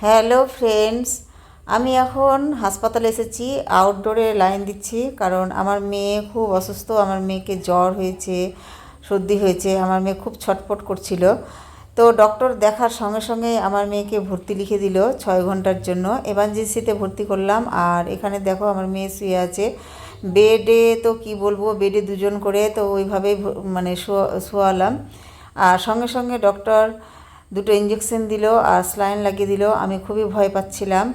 Hello friends, আমি এখন হাসপাতালে এসেছি আউটডোরে লাইন দিচ্ছি, কারণ আমার মেয়ে খুব অসুস্থ, আমার মেয়েকে জ্বর হয়েছে, সর্দি হয়েছে, আমার মেয়ে খুব ছটফট করছিল। তো ডক্টর দেখার সঙ্গে সঙ্গে আমার মেয়েকে ভর্তি লিখে দিল ছয় ঘণ্টার জন্য। এমার্জেন্সিতে ভর্তি করলাম, আর এখানে দেখো আমার মেয়ে শুয়ে আছে। বেডে তো কি বলব, বেডে দুজন করে তো ওইভাবেই মানে শোয়া- শোয়ালাম। আর সঙ্গে সঙ্গে ডক্টর দুটো ইঞ্জেকশন দিল আর স্লাইন লাগিয়ে দিল। আমি খুবই ভয় পাচ্ছিলাম।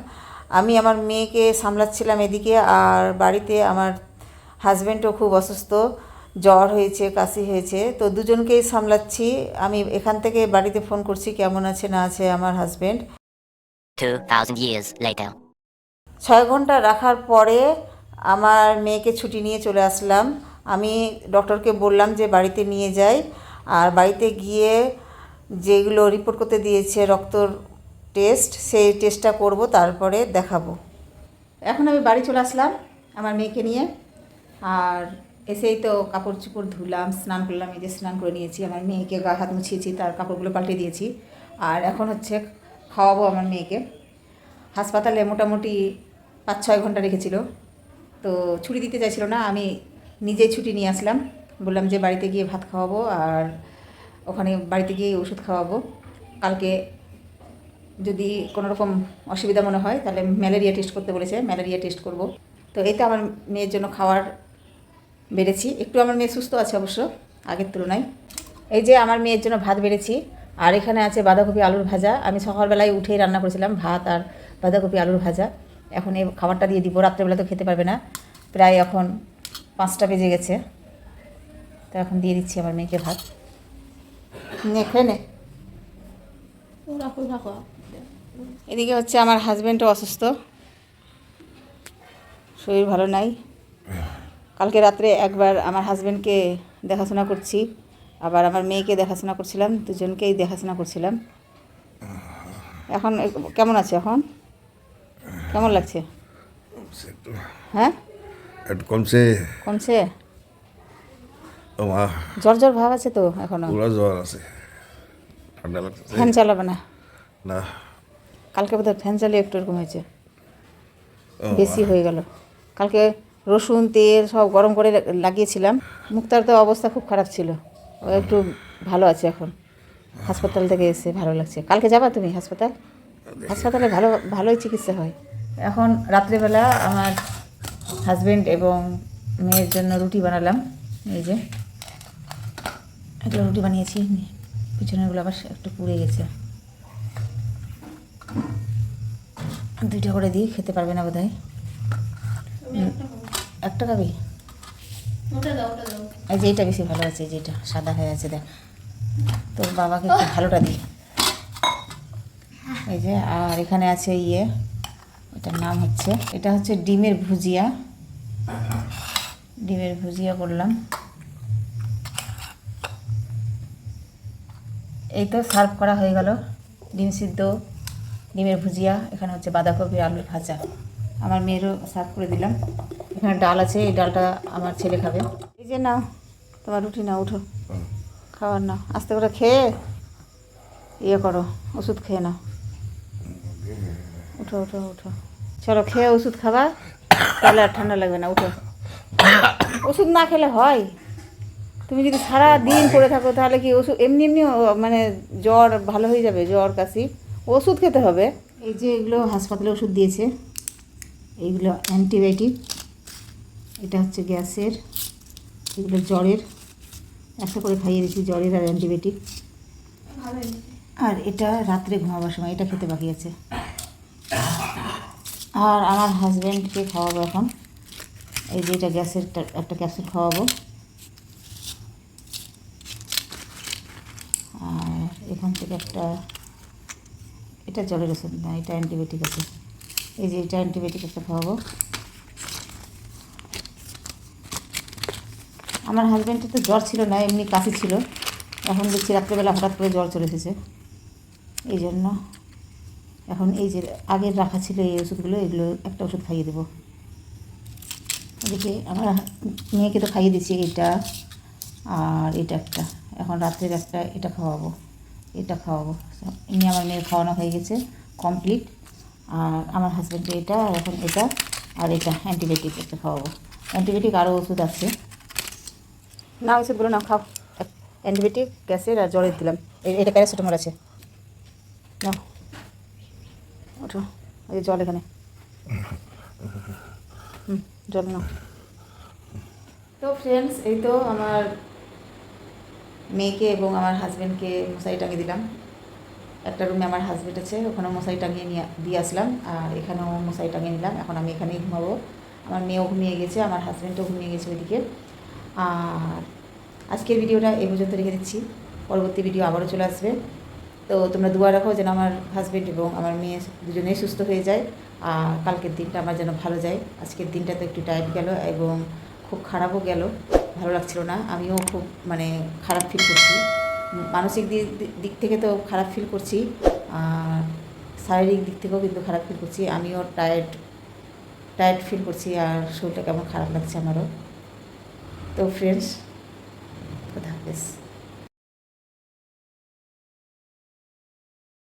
আমি আমার মেয়েকে সামলাচ্ছিলাম এদিকে আর বাড়িতে আমার হাজব্যান্ডও খুব অসুস্থ। জ্বর হয়েছে কাশি হয়েছে। তো দুজনকেই সামলাচ্ছি। আমি এখান থেকে বাড়িতে ফোন করছি কেমন আছে না আছে আমার হাজব্যান্ড 2,000 years ছয় ঘণ্টা রাখার পরে আমার মেয়েকে ছুটি নিয়ে চলে আসলাম। আমি ডক্টরকে বললাম যে বাড়িতে নিয়ে যাই। আর বাড়িতে গিয়ে যেগুলো রিপোর্ট করতে দিয়েছে রক্তর টেস্ট সেই টেস্টটা করব, তারপরে দেখাবো। এখন আমি বাড়ি চলে আসলাম আমার মেয়েকে নিয়ে। আর এসেই তো কাপড় চোপড় ধুলাম, স্নান করলাম, এই যে স্নান করে নিয়েছি। আমার মেয়েকে গা হাত মুছিয়েছি, তার কাপড়গুলো পাল্টে দিয়েছি। আর এখন হচ্ছে খাওয়াবো আমার মেয়েকে। হাসপাতালে মোটামুটি পাঁচ, ছয় ঘণ্টা রেখেছিল। তো ছুটি দিতে চাইছিল না, আমি নিজেই ছুটি নিয়ে আসলাম। বললাম যে বাড়িতে গিয়ে ভাত খাওয়াবো, আর ওখানে বাড়িতে গিয়ে ওষুধ খাওয়াবো। কালকে যদি কোনো রকম অসুবিধা মনে হয়, তাহলে ম্যালেরিয়া টেস্ট করতে বলেছে, ম্যালেরিয়া টেস্ট করব। তো এই তো আমার মেয়ের জন্য খাওয়ার বেড়েছি। একটু আমার মেয়ে সুস্থ আছে অবশ্য, আগের তুলনায়। এই যে আমার মেয়ের জন্য ভাত বেড়েছি, আর এখানে আছে বাঁধাকপি আলুর ভাজা। আমি সকালবেলায় উঠেই রান্না করেছিলাম ভাত আর বাঁধাকপি আলুর ভাজা। এখন এই খাবারটা দিয়ে দিব, রাত্রেবেলা তো খেতে পারবে না। প্রায় এখন পাঁচটা বেজে গেছে। তো এখন দিয়ে দিচ্ছি আমার মেয়েকে ভাত। নে খেয়ে নে। এদিকে হচ্ছে আমার হাজব্যান্ডও অসুস্থ। শরীর ভালো নাই। কালকে রাত্রে একবার আমার হাজব্যান্ডকে দেখাশোনা করছি। আবার আমার মেয়েকে দেখাশোনা করছিলাম দুজনকেই দেখাশোনা করছিলাম। এখন কেমন আছে এখন? কেমন লাগছে? হ্যাঁ? কমছে। কমছে? জ্বর জ্বর ভাব আছে তো এখনও? পুরা জ্বর আছে। ঠান্ডা লাগতেছে ফ্যান চালাবে না? না। কালকে বোধহয় ফ্যান চালিয়ে একটু এরকম হয়েছে। বেশি হয়ে গেল। কালকে রসুন তেল সব গরম করে লাগিয়েছিলাম। মুক্তার তো অবস্থা খুব খারাপ ছিল। ও একটু ভালো আছে এখন। হাসপাতাল থেকে এসে ভালো লাগছে। কালকে যাবা তুমি হাসপাতাল? হাসপাতালে ভালো ভালোই চিকিৎসা হয়। এখন রাত্রেবেলা আমার হাজবেন্ড এবং মেয়ের জন্য রুটি বানালাম। এই যে একটা রুটি বানিয়েছি। পিছনেরগুলো আবার একটু পুড়ে গেছে। দুইটা করে দিই খেতে পারবে না বোধ হয় একটা খাবি? এই যে এইটা বেশি ভালো আছে যেটা সাদা হয়ে আছে দেখ। তোর বাবাকে একটু ভালোটা দিই। এই যে আর এখানে আছে ইয়ে এটার নাম হচ্ছে এটা হচ্ছে ডিমের ভুজিয়া। ডিমের ভুজিয়া করলাম। এই তো সার্ভ করা হয়ে গেল। ডিম সিদ্ধ, ডিমের ভুজিয়া, এখানে হচ্ছে বাঁধাকপি আলুর ভাজা। আমার মেয়েরও সার্ভ করে দিলাম। এখানে ডাল আছে, এই ডালটা আমার ছেলে খাবে। এই যে না তোমার রুটি না উঠো। খাবার না আস্তে করে খেয়ে ইয়ে করো, ওষুধ খেয়ে নাও। উঠো উঠো উঠো। চলো খেয়ে ওষুধ খাবা। তাহলে আর ঠান্ডা লাগবে না, উঠো। ওষুধ না খেলে হয়। তুমি যদি সারা দিন পড়ে থাকো তাহলে কি ওষুধ এমনি এমনি মানে জ্বর ভালো হয়ে যাবে জ্বর কাশি ওষুধ খেতে হবে? এই যে এগুলো হাসপাতালে ওষুধ দিয়েছে এইগুলো অ্যান্টিবায়োটিক এটা হচ্ছে গ্যাসের এগুলো জ্বরের একটা করে খাইয়ে দিচ্ছি জ্বরের আর অ্যান্টিবায়োটিক। আর এটা রাত্রে ঘুমাবার সময় এটা খেতে বাকি আছে। আর আমার হাজব্যান্ডকে খাওয়াবো এখন এই যে এটা গ্যাসের একটা- একটা ক্যাপসুল খাওয়াবো আর থেকে একটা, এটা জ্বরের ওষুধ না, এটা অ্যান্টিবায়োটিক আছে। এই যে এটা অ্যান্টিবায়োটিক একটা খাওয়াবো। আমার হাজব্যান্ডের তো জ্বর ছিল না, এমনি কাশি ছিল। এখন দেখছি রাত্রেবেলা হঠাৎ করে জ্বর চলে এসেছে। এই জন্য এখন এই যে আগের রাখা ছিল এই ওষুধগুলো, এগুলো একটা ওষুধ খাইয়ে দেবো। এদিকে আমার মেয়েকে তো খাইয়ে দিচ্ছি এটা আর এটা একটা। এখন রাত্রের একটা এটা খাওয়াবো। এটা খাওয়াবো। এমনি আমার মেয়ের খাওয়ানো হয়ে গেছে কমপ্লিট আর আমার হাজব্যান্ডকে এটা আর এখন এটা আর এটা অ্যান্টিবায়োটিক একটা খাওয়াবো। অ্যান্টিবায়োটিক আরও ওষুধ আছে। না ওষুধগুলো না খাও। অ্যান্টিবায়োটিক গ্যাসের আর জ্বরের দিলাম। এটা প্যারাসিটামল আছে। না ওঠো। এই জল এখানে। হুম জল না তো ফ্রেন্ডস এই তো আমার মেয়েকে এবং আমার হাজব্যান্ডকে মশারি টাঙিয়ে দিলাম। একটা রুমে আমার হাজব্যান্ড আছে ওখানে মশারি টাঙিয়ে নিয়ে, দিয়ে আসলাম। আর এখানেও মশারি টাঙিয়ে নিলাম। এখন আমি এখানেই ঘুমাবো। আমার মেয়েও ঘুমিয়ে গেছে, আমার হাজব্যান্ডও ঘুমিয়ে গেছে ওইদিকে। আর আজকের ভিডিওটা এই পর্যন্ত রেখে দিচ্ছি। পরবর্তী ভিডিও আবারও চলে আসবে। তো তোমরা দোয়া রাখো যেন আমার হাজব্যান্ড এবং আমার মেয়ে দুজনেই সুস্থ হয়ে যায়। আর কালকের দিনটা আমার যেন ভালো যায়। আজকের দিনটা তো একটু টাইট গেল এবং খুব খারাপও গেল। ভালো লাগছিল না। আমিও খুব মানে খারাপ ফিল করছি। মানসিক দিক দিক থেকে তো খারাপ ফিল করছি, আর শারীরিক দিক থেকেও কিন্তু খারাপ ফিল করছি। আমিও টায়ার্ড টায়ার্ড ফিল করছি, আর শরীরটা কেমন খারাপ লাগছে আমারও। তো ফ্রেন্ডস কথা হাফেজ।